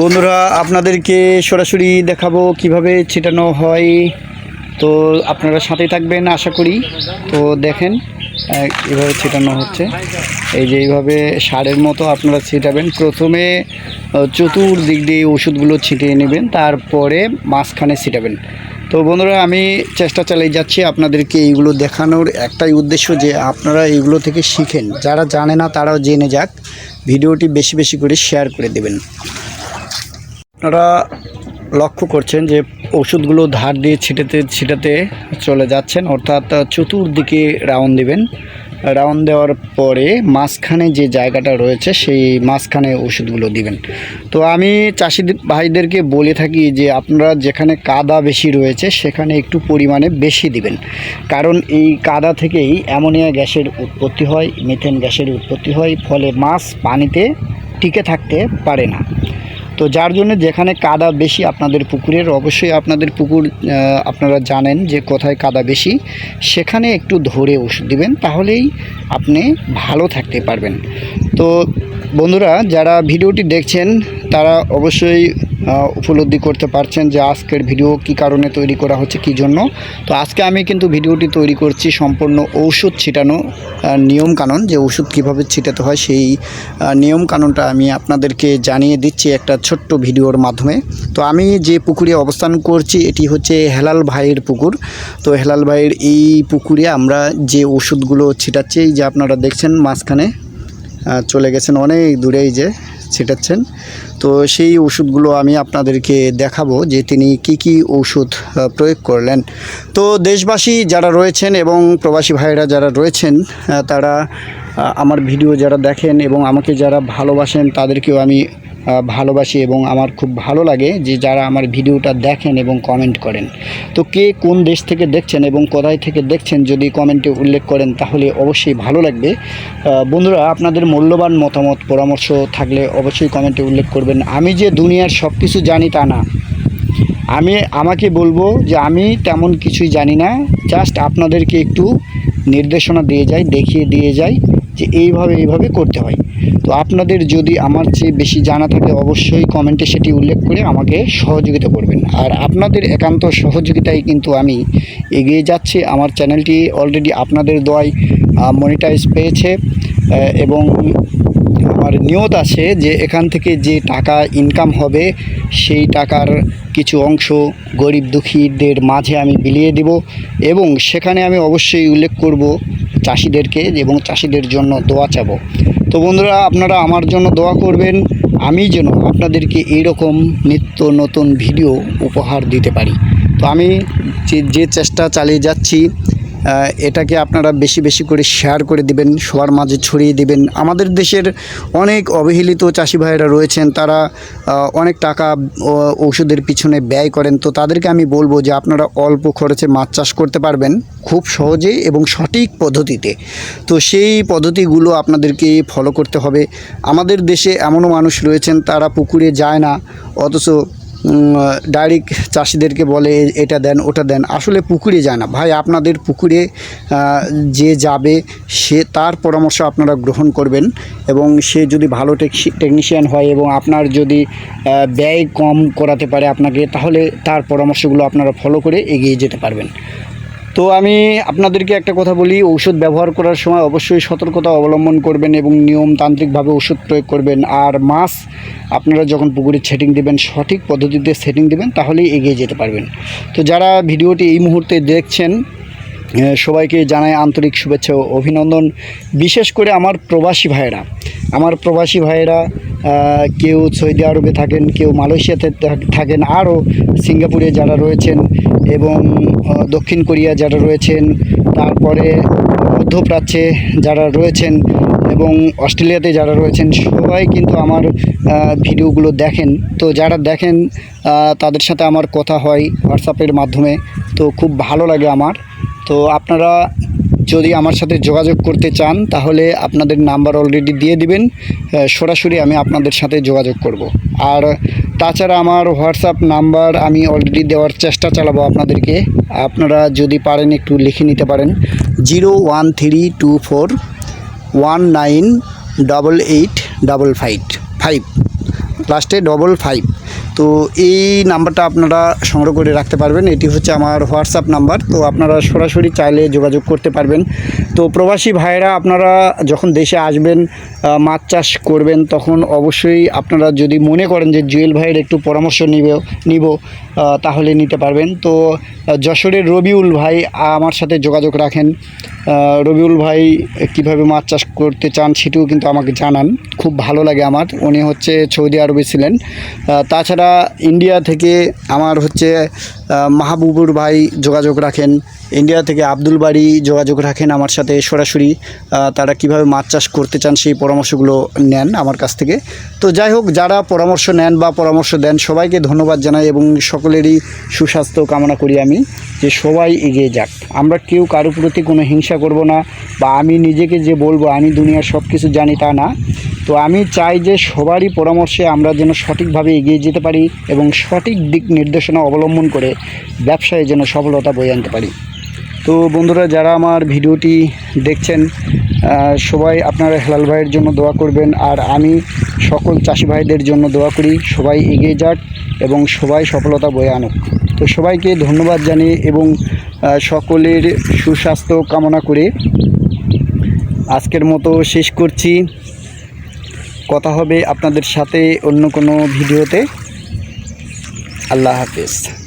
বন্ধুরা, আপনাদেরকে সরাসরি দেখাবো কীভাবে ছিটানো হয়। তো আপনারা সাথে থাকবেন, আশা করি। তো দেখেন এভাবে ছিটানো হচ্ছে। এই যে এইভাবে সারের মতো আপনারা ছিটাবেন। প্রথমে চতুর্দিক দিয়ে ওষুধগুলো ছিটিয়ে নেবেন, তারপরে মাঝখানে ছিটাবেন। তো বন্ধুরা, আমি চেষ্টা চালিয়ে যাচ্ছি আপনাদেরকে এইগুলো দেখানোর। একটাই উদ্দেশ্য যে আপনারা এইগুলো থেকে শিখেন। যারা জানে না, তারাও জেনে যাক। ভিডিওটি বেশি বেশি করে শেয়ার করে দেবেন। আপনারা লক্ষ্য করছেন যে ওষুধগুলো ধার দিয়ে ছিটাতে ছিটাতে চলে যাচ্ছেন, অর্থাৎ চতুর্দিকে রাউন্ড দিবেন। রাউন্ড দেওয়ার পরে মাঝখানে যে জায়গাটা রয়েছে, সেই মাঝখানে ওষুধগুলো দিবেন। তো আমি চাষি ভাইদেরকে বলে থাকি যে আপনারা যেখানে কাদা বেশি রয়েছে, সেখানে একটু পরিমাণে বেশি দিবেন। কারণ এই কাদা থেকেই অ্যামোনিয়া গ্যাসের উৎপত্তি হয়, মিথেন গ্যাসের উৎপত্তি হয়, ফলে মাছ পানিতে টিকে থাকতে পারে না। তো যার জন্য যেখানে কাদা বেশি আপনাদের পুকুরের, অবশ্যই আপনাদের পুকুর আপনারা জানেন যে কোথায় কাদা বেশি, সেখানে একটু ধরে ওষুধ দিবেন, তাহলেই আপনি ভালো থাকতে পারবেন। তো বন্ধুরা, যারা ভিডিওটি দেখছেন, তারা অবশ্যই উপলব্ধি করতে পারছেন যে আজকের ভিডিও কি কারণে তৈরি করা হচ্ছে কি জন্য। তো আজকে আমি কিন্তু ভিডিওটি তৈরি করছি সম্পূর্ণ ঔষধ ছিটানো নিয়ম কানুন যে ওষুধ কীভাবে ছিটাতে হয় সেই আহ, নিয়ম কানুনটা আমি আপনাদেরকে জানিয়ে দিচ্ছি একটা ছোট্ট ভিডিওর মাধ্যমে। তো আমি যে পুকুরে অবস্থান করছি এটি হচ্ছে হেলাল ভাইয়ের পুকুর। তো হেলাল ভাইয়ের এই পুকুরে আমরা যে ওষুধগুলো ছিটাচ্ছি যে আপনারা দেখছেন মাঝখানে চলে গেছেন অনেক দূরেই যে ছিটাচ্ছেন। তো সেই ওষুধগুলো আমি আপনাদেরকে দেখাবো যে তিনি কি কি ওষুধ প্রয়োগ করলেন। তো দেশবাসী যারা রয়েছেন এবং প্রবাসী ভাইরা যারা রয়েছেন তারা আমার ভিডিও যারা দেখেন এবং আমাকে যারা ভালোবাসেন, তাদেরকেও আমি ভালোবাসি এবং আমার খুব ভালো লাগে যে যারা আমার ভিডিওটা দেখেন এবং কমেন্ট করেন। তো কে কোন দেশ থেকে দেখছেন এবং কোথায় থেকে দেখছেন যদি কমেন্টে উল্লেখ করেন তাহলে অবশ্যই ভালো লাগবে। বন্ধুরা, আপনাদের মূল্যবান মতামত, পরামর্শ থাকলে অবশ্যই কমেন্টে উল্লেখ করবেন। আমি যে দুনিয়ার সব কিছু জানি তা না। আমি, আমাকে বলব যে আমি তেমন কিছুই জানি না। জাস্ট আপনাদেরকে একটু নির্দেশনা দিয়ে যাই, দেখিয়ে দিয়ে যাই যে এইভাবে এইভাবে করতে হয়। তো আপনাদের যদি আমার চেয়ে বেশি জানা থাকে, অবশ্যই কমেন্টে সেটি উল্লেখ করে আমাকে সহযোগিতা করবেন। আর আপনাদের একান্ত সহযোগিতায় কিন্তু আমি এগিয়ে যাচ্ছি। আমার চ্যানেলটি অলরেডি আপনাদের দোয়ায় মনিটাইজ পেয়েছে এবং আমার নিয়ত আছে যে এখান থেকে যে টাকা ইনকাম হবে, সেই টাকার কিছু অংশ গরিব দুঃখীদের মাঝে আমি বিলিয়ে দেব এবং সেখানে আমি অবশ্যই উল্লেখ করব চাষিদেরকে এবং চাষিদের জন্য দোয়া চাবো। তো বন্ধুরা, আপনারা আমার জন্য দোয়া করবেন, আমি যেন আপনাদেরকে এইরকম নিত্য নতুন ভিডিও উপহার দিতে পারি। তো আমি যে চেষ্টা চালিয়ে যাচ্ছি এটাকে আপনারা বেশি বেশি করে শেয়ার করে দিবেন, সবার মাঝে ছড়িয়ে দিবেন। আমাদের দেশের অনেক অবহেলিত চাষি ভাইয়েরা রয়েছেন, তারা অনেক টাকা ওষুধের পিছনে ব্যয় করেন। তো তাদেরকে আমি বলব যে আপনারা অল্প খরচে মাছ চাষ করতে পারবেন, খুব সহজে এবং সঠিক পদ্ধতিতে। তো সেই পদ্ধতিগুলো আপনাদেরকে ফলো করতে হবে। আমাদের দেশে এমনও মানুষ রয়েছেন, তারা পুকুরে যায় না, অথচ ডাইরেক্ট চাষিদেরকে বলে, এটা দেন, ওটা দেন। আসলে পুকুরে যায় না। ভাই, আপনাদের পুকুরে যে যাবে, সে তার পরামর্শ আপনারা গ্রহণ করবেন এবং সে যদি ভালো টেকনিশিয়ান হয় এবং আপনার যদি ব্যয় কম করাতে পারে আপনাকে, তাহলে তার পরামর্শগুলো আপনারা ফলো করে এগিয়ে যেতে পারবেন। তো আমি আপনাদেরকে একটা কথা বলি, ঔষধ ব্যবহার করার সময় অবশ্যই সতর্কতা অবলম্বন করবেন এবং নিয়মতান্ত্রিকভাবে ওষুধ প্রয়োগ করবেন। আর মাছ আপনারা যখন পুকুরে সেটিং দেবেন, সঠিক পদ্ধতিতে সেটিং দেবেন, তাহলেই এগিয়ে যেতে পারবেন। তো যারা ভিডিওটি এই মুহূর্তে দেখছেন সবাইকে জানাই আন্তরিক শুভেচ্ছা ও অভিনন্দন। বিশেষ করে আমার প্রবাসী ভাইয়েরা, আমার প্রবাসী ভাইয়েরা কেউ সৌদি আরবে থাকেন, কেউ মালয়েশিয়াতে থাকেন, আরও সিঙ্গাপুরে যারা রয়েছেন এবং দক্ষিণ কোরিয়া যারা রয়েছেন, তারপরে মধ্যপ্রাচ্যে যারা রয়েছেন এবং অস্ট্রেলিয়াতে যারা রয়েছেন, সবাই কিন্তু আমার ভিডিওগুলো দেখেন। তো যারা দেখেন তাদের সাথে আমার কথা হয় হোয়াটসঅ্যাপের মাধ্যমে। তো খুব ভালো লাগে আমার। তো আপনারা যদি আমার সাথে যোগাযোগ করতে চান, তাহলে আপনাদের নাম্বার অলরেডি দিয়ে দিবেন। সরাসরি আমি আপনাদের সাথে যোগাযোগ করব। আর তাছাড়া আমার হোয়াটসঅ্যাপ নাম্বার আমি অলরেডি দেওয়ার চেষ্টা চালাবো আপনাদেরকে। আপনারা যদি পারেন একটু লিখে নিতে পারেন। Zero one three two four one nine double eight double five. Five. লাস্টে ডবল ফাইভ তো এই নাম্বারটা আপনারা সংগ্রহ করে রাখতে পারবেন। এটি হচ্ছে আমার হোয়াটসঅ্যাপ নাম্বার। তো আপনারা সরাসরি চাইলে যোগাযোগ করতে পারবেন। তো প্রবাসী ভাইরা আপনারা যখন দেশে আসবেন মাছ চাষ করবেন, তখন অবশ্যই আপনারা যদি মনে করেন যে জুয়েল ভাইয়ের একটু পরামর্শ নিবে নিব তাহলে নিতে পারবেন। তো যশোরের রবিউল ভাই আমার সাথে যোগাযোগ রাখেন। রবিউল ভাই কীভাবে মাছ চাষ করতে চান সেটিও কিন্তু আমাকে জানান। খুব ভালো লাগে আমার। উনি হচ্ছে সৌদি আরবে ছিলেন। তাছাড়া ইন্ডিয়া থেকে আমার হচ্ছে মাহবুবুর ভাই যোগাযোগ রাখেন, ইন্ডিয়া থেকে আব্দুল বাড়ি যোগাযোগ রাখেন আমার সাথে সরাসরি তারা কীভাবে মাছ চাষ করতে চান সেই পরামর্শগুলো নেন আমার কাছ থেকে। তো যাই হোক, যারা পরামর্শ নেন বা পরামর্শ দেন, সবাইকে ধন্যবাদ জানাই এবং সকলেরই সুস্বাস্থ্য কামনা করি আমি যে সবাই এগিয়ে যাক। আমরা কেউ কারও প্রতি কোনো হিংসা করব না বা আমি নিজেকে যে বলব, আমি দুনিয়ার সব কিছু জানি তা না। তো আমি চাই যে সবারই পরামর্শে আমরা যেন সঠিকভাবে এগিয়ে যেতে পারি এবং সঠিক দিক নির্দেশনা অবলম্বন করে ব্যবসায় যেন সফলতা বয়ে আনতে পারি। তো বন্ধুরা, যারা আমার ভিডিওটি দেখছেন সবাই আপনারা হেলাল ভাইয়ের জন্য দোয়া করবেন আর আমি সকল চাষি ভাইদের জন্য দোয়া করি, সবাই এগিয়ে যাক এবং সবাই সফলতা বয়ে আনুক। তো সবাইকে ধন্যবাদ জানিয়ে এবং সকলের সুস্বাস্থ্য কামনা করে আজকের মতো শেষ করছি। কথা হবে আপনাদের সাথে অন্য কোনো ভিডিওতে। আল্লাহ হাফেজ।